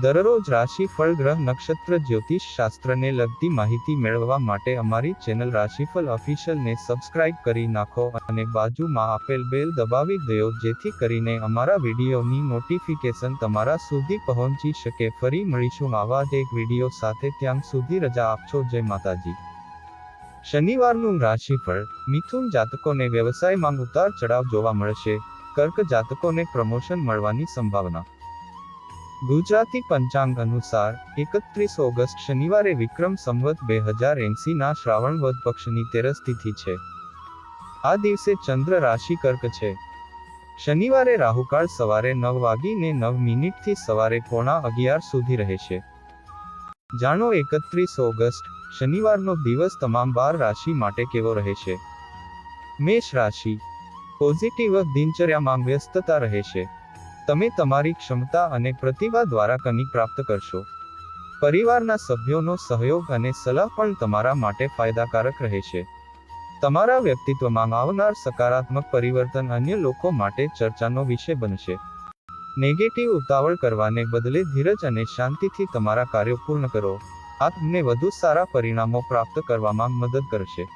દરરોજ રાશિફળ ગ્રહ, નક્ષત્ર, જ્યોતિષ શાસ્ત્રને લગતી માહિતી મેળવવા માટે અમારી ચેનલ રાશિફળ ઓફિશિયલને સબસ્ક્રાઇબ કરી નાખો અને બાજુમાં આપેલ બેલ દબાવી દો જેથી કરીને અમારા વિડીયોની નોટિફિકેશન તમારા સુધી પહોંચી શકે. ફરી મળીશું આવા જ એક વીડિયો સાથે. ત્યાં સુધી રજા આપશો જય માતાજી. શનિવારનું રાશિફળ. મિથુન જાતકોને વ્યવસાયમાં ઉતાર ચઢાવ જોવા મળશે. કર્ક જાતકોને પ્રમોશન મળવાની સંભાવના. ગુજરાતી પંચાંગ અનુસાર, એકત્રીસ ઓગસ્ટ શનિવારે વિક્રમ સંવત બે હજાર એંસીના શ્રાવણ વદ પક્ષની તેરસ તિથિ છે. આ દિવસે ચંદ્ર રાશિ કર્ક છે. શનિવારે રાહુકાળ સવારે નવ વાગીને નવ મિનિટથી સવારે પોણા અગિયાર સુધી રહેશે જાણો એકત્રીસ ઓગસ્ટ, શનિવારનો દિવસ તમામ બાર રાશિ માટે કેવો રહેશે મેષ રાશિ. પોઝિટિવ, દિનચર્યામાં વ્યસ્તતા રહેશે તમે તમારી ક્ષમતા અને પ્રતિભા દ્વારા કની પ્રાપ્ત કરશો. પરિવારના સભ્યોનો સહયોગ અને સલાહ પણ તમારા માટે ફાયદાકારક રહેશે. તમારા વ્યક્તિત્વમાં આવનાર સકારાત્મક પરિવર્તન અન્ય લોકો માટે ચર્ચાનો વિષય બનશે. નેગેટિવ ઉતાવળ કરવાને બદલે ધીરજ અને શાંતિથી તમારા કાર્યો પૂર્ણ કરો. આ તમને વધુ સારા પરિણામો પ્રાપ્ત કરવામાં મદદ કરશે.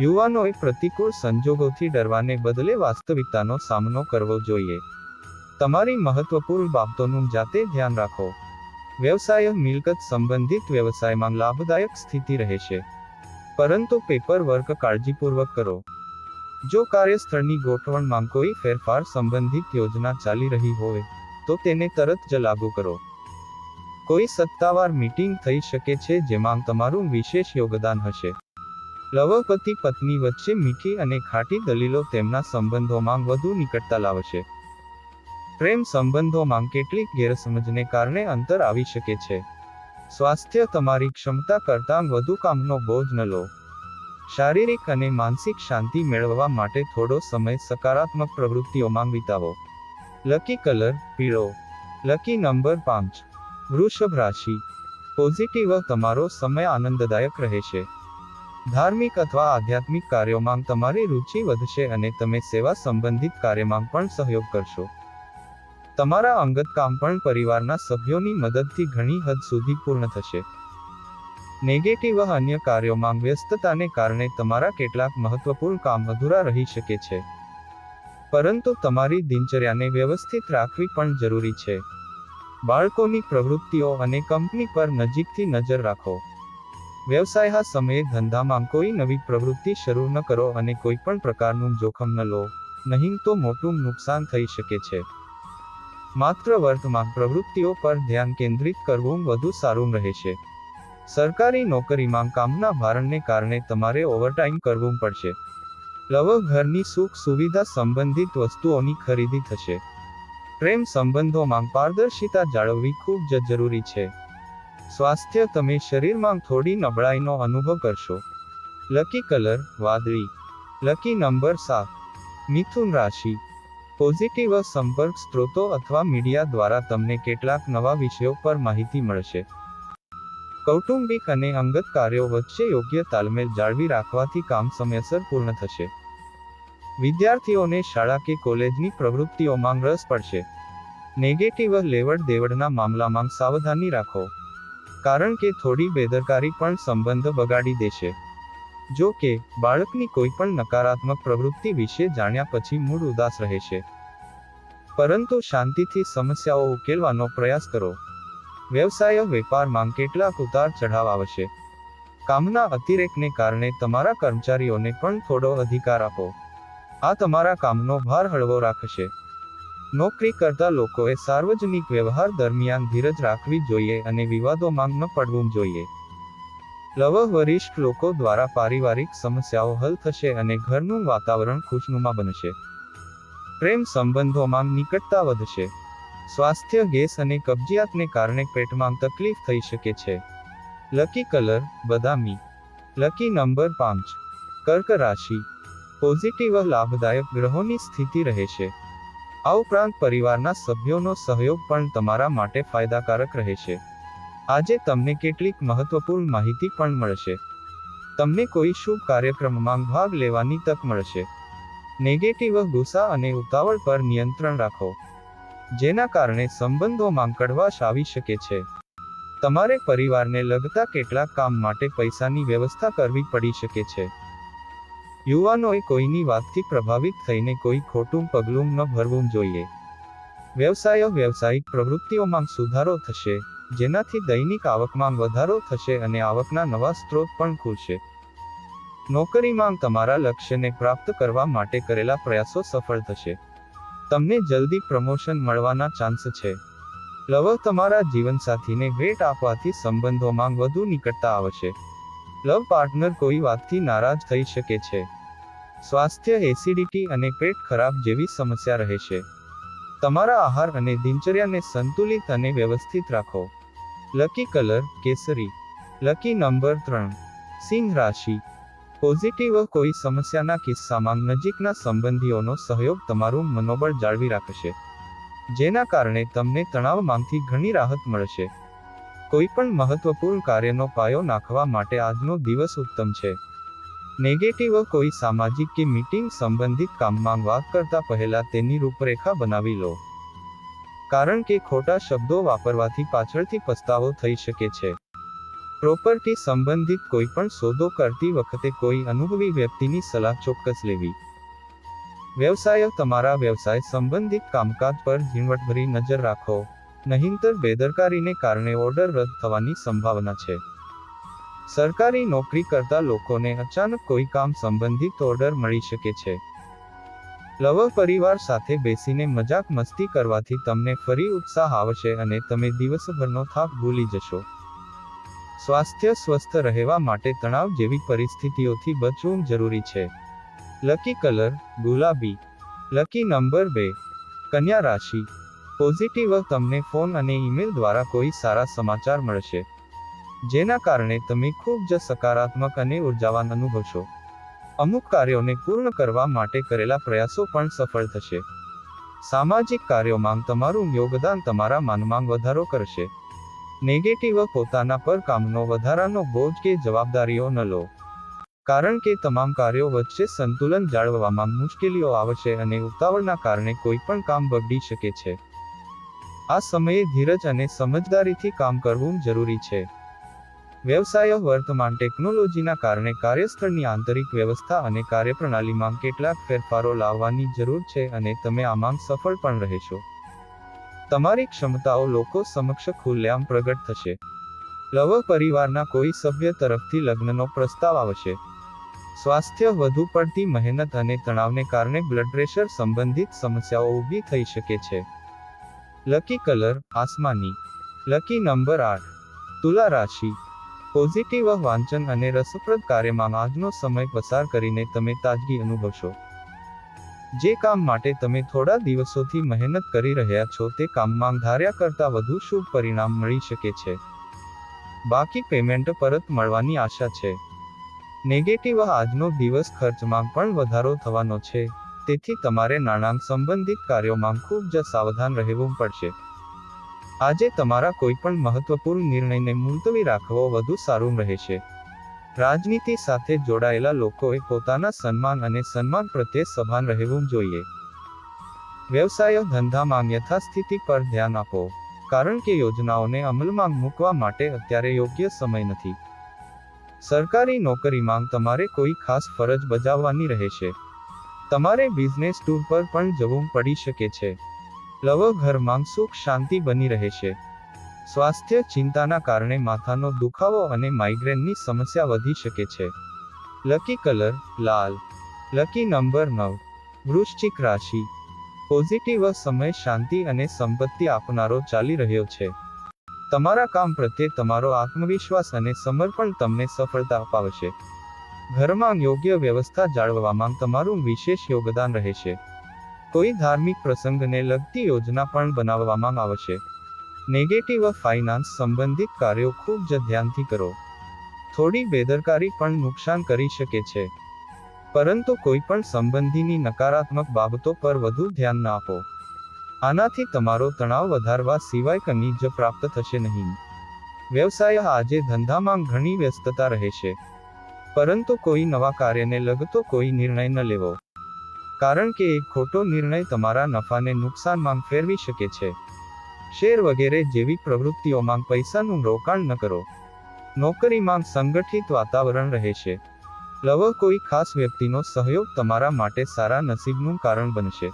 યુવાનોએ પ્રતિકૂળ સંજોગોથી ડરવાને બદલે વાસ્તવિકતાનો સામનો કરવો જોઈએ. તમારી મહત્વપૂર્ણ બાબતોનું જાતે ધ્યાન રાખો. વ્યવસાય મિલકત સંબંધિત વ્યવસાયમાં લાભદાયક સ્થિતિ રહેશે પરંતુ પેપર વર્ક કાળજીપૂર્વક કરો. જો કાર્યસ્થળની ગોઠવણમાં કોઈ ફેરફાર સંબંધિત યોજના ચાલી રહી હોય, તો તેને તરત જ લાગુ કરો. કોઈ સત્તાવાર મીટિંગ થઈ શકે છે જેમાં તમારું વિશેષ યોગદાન હશે. લવપતિ પત્ની વચ્ચે મીઠી અને ખાટી દલીલો તેમના સંબંધોમાં વધુ નિકટતા લાવશે. પ્રેમ સંબંધોમાં કેટલીક ગેરસમજને કારણે અંતર આવી શકે છે. સ્વાસ્થ્ય તમારી ક્ષમતા કરતાં વધુ કામનો બોજ ન લો. શારીરિક અને માનસિક શાંતિ મેળવવા માટે થોડો સમય સકારાત્મક પ્રવૃત્તિઓમાં વિતાવો. લકી કલર, પીળો. લકી નંબર પાંચ. વૃષભ રાશિ. પોઝિટિવ તમારો સમય આનંદદાયક રહેશે. ધાર્મિક અથવા આધ્યાત્મિક કાર્યોમાં તમારી રુચિ વધશે અને તમે સેવા સંબંધિત કાર્યમાં પણ સહયોગ કરશો. તમારા અંગત કામ પણ પરિવારના સભ્યોની મદદથી ઘણી હદ સુધી પૂર્ણ થશે. નેગેટિવ અન્ય કાર્યોમાં વ્યસ્તતાને કારણે તમારા કેટલાક મહત્વપૂર્ણ કામ અધૂરા રહી શકે છે. પરંતુ તમારી દિનચર્યાને વ્યવસ્થિત રાખવી પણ જરૂરી છે. બાળકોની પ્રવૃત્તિઓ અને કંપની પર નજીકથી નજર રાખો. વ્યવસાય સમયે ધંધામાં કોઈ નવી પ્રવૃત્તિ શરૂ ન કરો અને કોઈ પણ પ્રકારનું જોખમ ન લો. નહીં તો મોટું નુકસાન થઈ શકે છે. માત્ર વર્તમાન પ્રવૃત્તિઓ પર ધ્યાન કેન્દ્રિત કરવું વધુ સારું રહેશે. સરકારી નોકરીમાં કામના ભારણને કારણે તમારે ઓવરટાઈમ કરવું પડશે. લવ ઘરની સુખ સુવિધા સંબંધિત વસ્તુઓની ખરીદી થશે. પ્રેમ સંબંધોમાં પારદર્શિતા જાળવવી ખૂબ જ જરૂરી છે. સ્વાસ્થ્ય તમે શરીરમાં થોડી નબળાઈનો અનુભવ કરશો. લકી કલર વાદળી. લકી નંબર સાત. મિથુન રાશિ. પોઝિટિવ સંપર્ક સ્ત્રોતો અથવા મીડિયા દ્વારા તમને કેટલાક નવા વિષયો પર માહિતી મળશે. કૌટુંબિક અને અંગત કાર્યો વચ્ચે યોગ્ય તાલમેલ જાળવી રાખવાથી કામ સમયસર પૂર્ણ થશે. વિદ્યાર્થીઓને શાળા કે કોલેજની પ્રવૃત્તિઓમાં રસ પડશે. નેગેટિવ લેવડ દેવડના મામલામાં સાવધાની રાખો. કારણ કે થોડી બેદરકારી પણ સંબંધ બગાડી દેશે. જો કે, બાળકની કોઈ પણ નકારાત્મક પ્રવૃત્તિ વિશે જાણ્યા પછી મૂળ ઉદાસ રહે છે. પરંતુ શાંતિથી સમસ્યાઓ ઉકેલવાનો પ્રયાસ કરો. વ્યવસાય, વેપારમાં કેટલાક ઉતાર ચઢાવ આવશે. કામના અતિરેકને કારણે તમારા કર્મચારીઓને પણ થોડો અધિકાર આપો. આ તમારા કામનો ભાર હળવો રાખશે. નોકરી કરતા લોકોએ સાર્વજનિક વ્યવહાર દરમિયાન ધીરજ રાખવી જોઈએ અને વિવાદોમાં ન પડવું જોઈએ. લવ વરિષ્ઠ લોકો દ્વારા પારિવારિક સમસ્યાઓ હલ થશે અને ઘરનું વાતાવરણ ખુશનુમા બનશે. પ્રેમ સંબંધોમાં નિકટતા વધશે. સ્વાસ્થ્ય ગેસ અને કબજિયાતને કારણે પેટમાં તકલીફ થઈ શકે છે. લકી કલર, બદામી. લકી નંબર પાંચ. કર્ક રાશિ. પોઝિટિવ લાભદાયક ગ્રહોની સ્થિતિ રહેશે. આ ઉપરાંત પરિવારના સભ્યોનો સહયોગ પણ તમારા માટે ફાયદાકારક રહેશે. આજે તમને કેટલીક મહત્વપૂર્ણ માહિતી પણ મળશે. તમને કોઈ શુભ કાર્યક્રમમાં ભાગ લેવાની તક મળશે. નેગેટિવ ગુસ્સા અને ઉતાવળ પર નિયંત્રણ રાખો. જેના કારણે સંબંધોમાં કડવાશ આવી શકે છે. તમારે પરિવારને લગતા કેટલાક કામ માટે પૈસાની વ્યવસ્થા કરવી પડી શકે છે. યુવાનોએ કોઈની વાતથી પ્રભાવિત થઈને કોઈ ખોટું પગલું ન ભરવું જોઈએ. વ્યવસાયો વ્યવસાયિક પ્રવૃત્તિઓમાં સુધારો થશે. જેનાથી દૈનિક આવકમાં વધારો થશે અને આવકના નવા સ્ત્રોત પણ ખુલશે. નોકરીમાં તમારા લક્ષ્યને પ્રાપ્ત કરવા માટે કરેલા પ્રયાસો સફળ થશે. તમને જલ્દી પ્રમોશન મળવાના ચાન્સ છે. લવ તમારા જીવનસાથીને ભેટ આપવાથી સંબંધોમાં વધુ નિકટતા આવશે. લવ પાર્ટનર કોઈ વાતથી નારાજ થઈ શકે છે. સ્વાસ્થ્ય એસિડિટી અને પેટ ખરાબ જેવી સમસ્યા રહેશે તમારા આહાર અને દિનચર્યાને સંતુલિત અને વ્યવસ્થિત રાખો. લકી કલર કેસરી લકી નંબર ત્રણ. સિંહ રાશિ પોઝિટિવ કોઈ સમસ્યાના કિસ્સામાં નજીકના સંબંધીઓનો સહયોગ તમારું મનોબળ જાળવી રાખશે. જેના કારણે તમને તણાવમાંથી ઘણી રાહત મળશે. કોઈપણ મહત્વપૂર્ણ કાર્યનો પાયો નાખવા માટે આજનો દિવસ ઉત્તમ છે. નેગેટિવ કોઈ સામાજિક કે મીટિંગ સંબંધિત કામમાં વાત કરતા પહેલા તેની રૂપરેખા બનાવી લો. કારણ કે ખોટા શબ્દો વાપરવાથી પાછળથી પસ્તાવો થઈ શકે છે. પ્રોપર્ટી સંબંધિત કોઈ પણ સોદો કરતી વખતે કોઈ અનુભવી વ્યક્તિની સલાહ ચોક્કસ લેવી. વ્યવસાય તમારા વ્યવસાય સંબંધિત કામકાજ પર ઝીણવટભરી નજર રાખો. નહીંતર બેદરકારીને કારણે ઓર્ડર રદ થવાની સંભાવના છે. સરકારી નોકરી કરતા લોકોને અચાનક કોઈ કામ સંબંધિત ઓર્ડર મળી શકે છે. લવ પરિવાર સાથે બેસીને મજાક મસ્તી કરવાથી તમને ફરી ઉત્સાહ આવશે અને તમે દિવસભરનો થાક ભૂલી જશો. સ્વાસ્થ્ય સ્વસ્થ રહેવા માટે તણાવ જેવી પરિસ્થિતિઓથી બચવું જરૂરી છે. લકી કલર, ગુલાબી. લકી નંબર બે, કન્યા રાશિ. પોઝિટિવ તમને ફોન અને ઈમેલ દ્વારા કોઈ સારા સમાચાર મળશે. જેના કારણે તમે ખૂબ જ સકારાત્મક અને ઉર્જાવાન અનુભવશો. અમુક કાર્યોને પૂર્ણ કરવા માટે કરેલા પ્રયાસો પણ સફળ થશે. સામાજિક કાર્યોમાં તમારું યોગદાન તમારા માનમાં વધારો કરશે. નેગેટિવ પોતાના પર કામનો વધારાનો બોજ કે જવાબદારીઓ ન લો. કારણ કે તમામ કાર્યો વચ્ચે સંતુલન જાળવવામાં મુશ્કેલીઓ આવશે અને ઉતાવળના કારણે કોઈ પણ કામ બગડી શકે છે. આ સમયે ધીરજ અને સમજદારીથી કામ કરવું જરૂરી છે. વ્યવસાયો વર્તમાન ટેકનોલોજીના કારણે કાર્યસ્થળની આંતરિક વ્યવસ્થા અને કાર્યપ્રણાલીમાં કેટલાક ફેરફારો લાવવાની જરૂર છે અને તમે આમાં સફળ પણ રહેશો. તમારી ક્ષમતાઓ લોકો સમક્ષ ખુલ્લેઆમ પ્રગટ થશે. લવ પરિવારના કોઈ સભ્ય તરફથી લગ્નનો પ્રસ્તાવ આવશે. સ્વાસ્થ્ય વધુ પડતી મહેનત અને તણાવને કારણે બ્લડ પ્રેશર સંબંધિત સમસ્યાઓ ઊભી થઈ શકે છે. લકી કલર, આસમાની. લકી નંબર આઠ. તુલા રાશિ. પોઝિટિવ વાંચન અને રસપ્રદ કાર્યમાં આજનો સમય પસાર કરીને તમે તાજગી અનુભવશો. જે કામ માટે તમે થોડા દિવસોથી મહેનત કરી રહ્યા છો તે કામમાં ધાર્યા કરતાં વધુ શુભ પરિણામ મળી શકે છે. બાકી પેમેન્ટ પરત મળવાની આશા છે. નેગેટિવ આજનો દિવસ ખર્ચમાં પણ વધારો થવાનો છે, તેથી તમારે નાણાં સંબંધિત કાર્યોમાં ખૂબ જ સાવધાન રહેવું પડશે. આજે તમારા કોઈ પણ મહત્વપૂર્ણ નિર્ણયને મુલતવી રાખવો વધુ સારું રહેશે. રાજનીતિ સાથે જોડાયેલા લોકોએ પોતાના સન્માન અને સન્માન પ્રત્યે સભાન રહેવું જોઈએ. વ્યવસાયો ધંધામાં યથાસ્થિતિ પર ધ્યાન આપો, કારણ કે યોજનાઓને અમલમાં મૂકવા માટે અત્યારે યોગ્ય સમય નથી. સરકારી નોકરીમાં તમારે કોઈ ખાસ ફરજ બજાવવાની રહેશે. તમારે બિઝનેસ ટૂર પર પણ જવું પડી શકે છે. લવ ઘરમાં સુખ શાંતિ બની રહેશે સ્વાસ્થ્ય ચિંતાના કારણે માથાનો દુખાવો અને માઇગ્રેનની સમસ્યા વધી શકે છે. લકી કલર લાલ. લકી નંબર નવ. વૃશ્ચિક રાશિ. પોઝિટિવ સમય શાંતિ અને સંપત્તિ આપનારો ચાલી રહ્યો છે. તમારા કામ પ્રત્યે તમારો આત્મવિશ્વાસ અને સમર્પણ તમને સફળતા અપાવશે. ઘરમાં યોગ્ય વ્યવસ્થા જાળવવામાં તમારું વિશેષ યોગદાન રહેશે. કોઈ ધાર્મિક પ્રસંગને લગતી યોજના પણ બનાવવામાં આવશે. નેગેટિવ ફાઇનાન્સ સંબંધિત કાર્યો ખૂબ જ ધ્યાનથી કરો. થોડી બેદરકારી પણ નુકસાન કરી શકે છે. પરંતુ કોઈ પણ સંબંધીની નકારાત્મક બાબતો પર વધુ ધ્યાન ન આપો. આનાથી તમારો તણાવ વધારવા સિવાય જ પ્રાપ્ત થશે નહીં. વ્યવસાય આજે ધંધામાં ઘણી વ્યસ્તતા રહેશે. પરંતુ કોઈ નવા કાર્યને લગતો કોઈ નિર્ણય ન લેવો. કારણ કે એક ખોટો નિર્ણય તમારા નફાને નુકસાનમાં ફેરવી શકે છે. શેર વગેરે જેવી પ્રવૃત્તિઓમાં પૈસાનું રોકાણ ન કરો. નોકરીમાં સંગઠિત વાતાવરણ રહેશે લવ કોઈ ખાસ વ્યક્તિનો સહયોગ તમારા માટે સારા નસીબનું કારણ બનશે.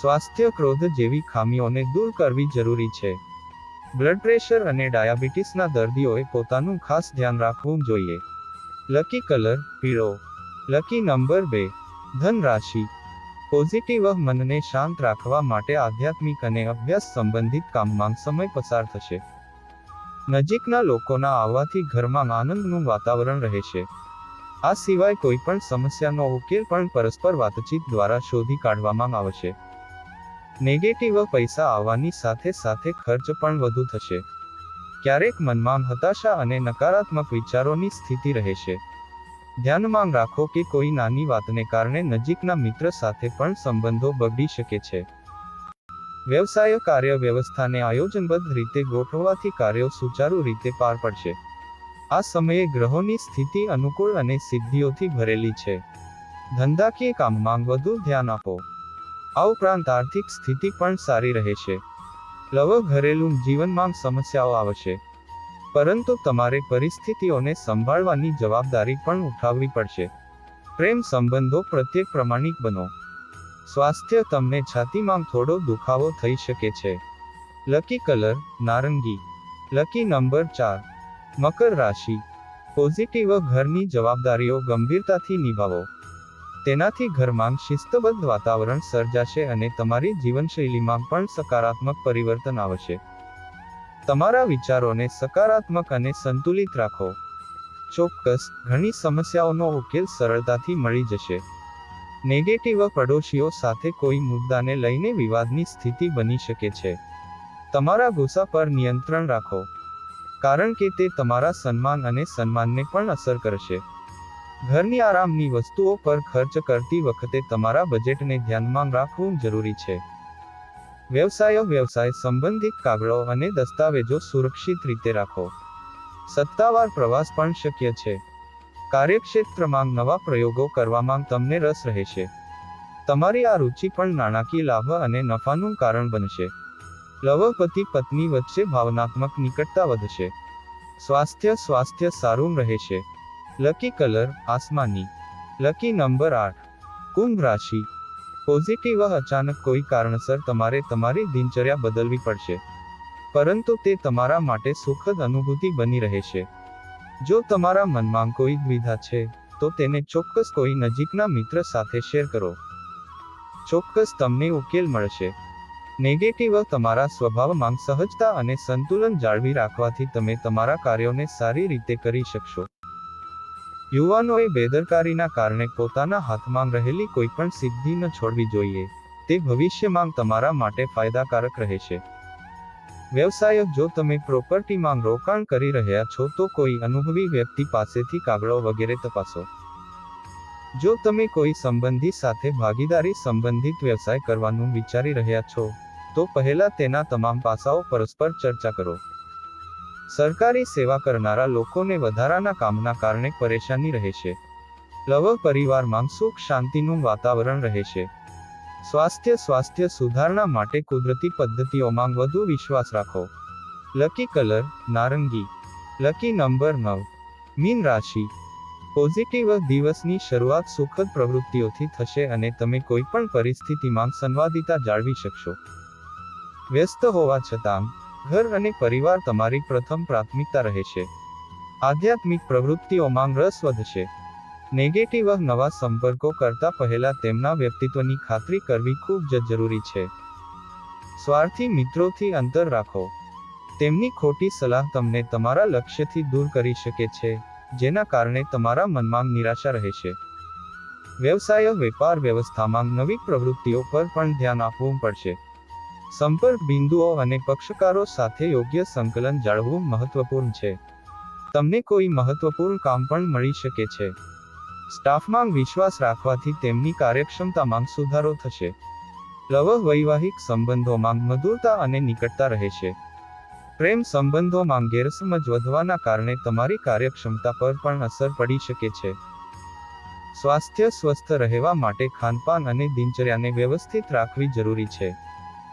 સ્વાસ્થ્ય ક્રોધ જેવી ખામીઓને દૂર કરવી જરૂરી છે. બ્લડ પ્રેશર અને ડાયાબિટીસના દર્દીઓએ પોતાનું ખાસ ધ્યાન રાખવું જોઈએ. લકી કલર, પીળો. લકી નંબર બે ધન રાશિ પોઝિટિવ મનને શાંત રાખવા માટે આધ્યાત્મિક અને અભ્યાસ સંબંધિત કામમાં સમય પસાર થશે. નજીકના લોકોના આવવાથી ઘરમાં આનંદનું વાતાવરણ રહેશે આ સિવાય કોઈ પણ સમસ્યાનો ઉકેલ પણ પરસ્પર વાતચીત દ્વારા શોધી કાઢવામાં આવશે. નેગેટિવ પૈસા આવવાની સાથે સાથે ખર્ચ પણ વધુ થશે. ક્યારેક મનમાં હતાશા અને નકારાત્મક વિચારોની સ્થિતિ રહેશે ધ્યાનમાં રાખો કે કોઈ નાની વાતને કારણે નજીકના મિત્ર સાથે પણ સંબંધો બગડી શકે છે. વ્યવસાય કાર્ય વ્યવસ્થાને આયોજનબદ્ધ રીતે ગોઠવવાથી કાર્યો સુચારુ રીતે પાર પડશે. આ સમયે ગ્રહોની સ્થિતિ અનુકૂળ અને સિદ્ધિઓથી ભરેલી છે. ધંધાકીય કામમાં વધુ ધ્યાન આપો. આ ઉપરાંત આર્થિક સ્થિતિ પણ સારી રહેશે. લવ ઘરેલું જીવનમાં સમસ્યાઓ આવશે. પરંતુ તમારે પરિસ્થિતિઓને સંભાળવાની જવાબદારી પણ ઉઠાવવી પડશે. પ્રેમ સંબંધો પ્રત્યેક પ્રમાણિક બનો. સ્વાસ્થ્ય તમને છાતીમાં થોડો દુખાવો થઈ શકે છે. લકી કલર નારંગી. લકી નંબર ચાર. મકર રાશિ. પોઝિટિવ ઘરની જવાબદારીઓ ગંભીરતાથી નિભાવો. તેનાથી ઘરમાં શિસ્તબદ્ધ વાતાવરણ સર્જાશે અને તમારી જીવનશૈલીમાં પણ સકારાત્મક પરિવર્તન આવશે. તમારા વિચારોને સકારાત્મક અને સંતુલિત રાખો. ચોક્કસ, ઘણી સમસ્યાઓનો ઉકેલ સરળતાથી મળી જશે. નેગેટિવ પડોશીઓ સાથે કોઈ મુદ્દાને લઈને વિવાદની સ્થિતિ બની શકે છે. તમારા ગુસ્સા પર નિયંત્રણ રાખો. કારણ કે તે તમારા સન્માન અને સન્માનને પણ અસર કરશે. ઘરની આરામની વસ્તુઓ પર ખર્ચ કરતી વખતે તમારા બજેટને ધ્યાનમાં રાખવું જરૂરી છે. વ્યવસાય વ્યવસાય સંબંધિત કાગળો અને દસ્તાવેજો સુરક્ષિત રીતે રાખો. સત્તાવાર પ્રવાસ પણ શક્ય છે. કાર્યક્ષેત્રમાં નવા પ્રયોગો કરવામાં તમને રસ રહેશે. તમારી આ રુચિ પણ નાણાકીય લાભ અને નફાનું કારણ બનશે. લવપતિ પત્ની વચ્ચે ભાવનાત્મક નિકટતા વધશે. સ્વાસ્થ્ય સ્વાસ્થ્ય સારું રહેશે. લકી કલર, આસમાની. લકી નંબર આઠ. કુંભ રાશિ. પોઝિટિવ અચાનક કોઈ કારણસર તમારે તમારી દિનચર્યા બદલવી પડશે. પરંતુ તે તમારા માટે સુખદ અનુભૂતિ બની રહેશે. જો તમારા મનમાં કોઈ દ્વિધા છે, તો તેને ચોક્કસ કોઈ નજીકના મિત્ર સાથે શેર કરો. ચોક્કસ તમને ઉકેલ મળશે. નેગેટિવ તમારા સ્વભાવમાં સહજતા અને સંતુલન જાળવી રાખવાથી તમે તમારા કાર્યોને સારી રીતે કરી શકશો. યુવાનોએ બેદરકારીના કારણે પોતાના હાથમાં રહેલી કોઈ પણ સિદ્ધિ ન છોડવી જોઈએ. તે ભવિષ્યમાં તમારા માટે ફાયદાકારક રહેશે. વ્યવસાય જો તમે પ્રોપર્ટીમાં રોકાણ કરી રહ્યા છો તો કોઈ અનુભવી વ્યક્તિ પાસેથી કાગળો વગેરે તપાસો. જો તમે કોઈ સંબંધી સાથે ભાગીદારી સંબંધિત વ્યવસાય કરવાનું વિચારી રહ્યા છો, તો પહેલા તેના તમામ પાસાઓ પરસ્પર ચર્ચા કરો. સરકારી સેવા કરનારા લોકોને વધારાના કામના કારણે પરેશાની રહેશે લવ પરિવારમાં સુખ શાંતિનું વાતાવરણ રહેશે સ્વાસ્થ્ય સ્વાસ્થ્ય સુધારણા માટે કુદરતી પદ્ધતિઓમાં વધુ વિશ્વાસ રાખો. લકી કલર નારંગી. લકી નંબર નવ. મીન રાશિ. પોઝિટિવ દિવસની શરૂઆત સુખદ પ્રવૃત્તિઓથી થશે અને તમે કોઈ પણ પરિસ્થિતિમાં સંવાદિતા જાળવી શકશો. વ્યસ્ત હોવા છતાં ઘર અને પરિવાર તમારી પ્રથમ પ્રાથમિકતા રહેશે આધ્યાત્મિક પ્રવૃત્તિઓમાં રસ વધશે. નેગેટિવ નવા સંપર્કો કરતા પહેલા તેમના વ્યક્તિત્વની ખાતરી કરવી ખૂબ જ જરૂરી છે. સ્વાર્થી મિત્રોથી અંતર રાખો. તેમની ખોટી સલાહ તમને તમારા લક્ષ્યથી દૂર કરી શકે છે, જેના કારણે તમારા મનમાં નિરાશા રહેશે વ્યવસાય, વેપાર વ્યવસ્થામાં નવી પ્રવૃત્તિઓ પર પણ ધ્યાન આપવું પડશે. સંપર્ક બિંદુઓ અને પક્ષકારો સાથે યોગ્ય સંકલન જાળવવું મહત્વપૂર્ણ છે. તમને કોઈ મહત્વપૂર્ણ કામ પણ મળી શકે છે. સ્ટાફમાં વિશ્વાસ રાખવાથી તેમની કાર્યક્ષમતામાં સુધારો થશે. લવ વૈવાહિક સંબંધોમાં મધુરતા અને નિકટતા રહેશે પ્રેમ સંબંધોમાં ગેરસમજ વધવાના કારણે તમારી કાર્યક્ષમતા પર પણ અસર પડી શકે છે. સ્વાસ્થ્ય સ્વસ્થ રહેવા માટે ખાનપાન અને દિનચર્યાને વ્યવસ્થિત રાખવી જરૂરી છે.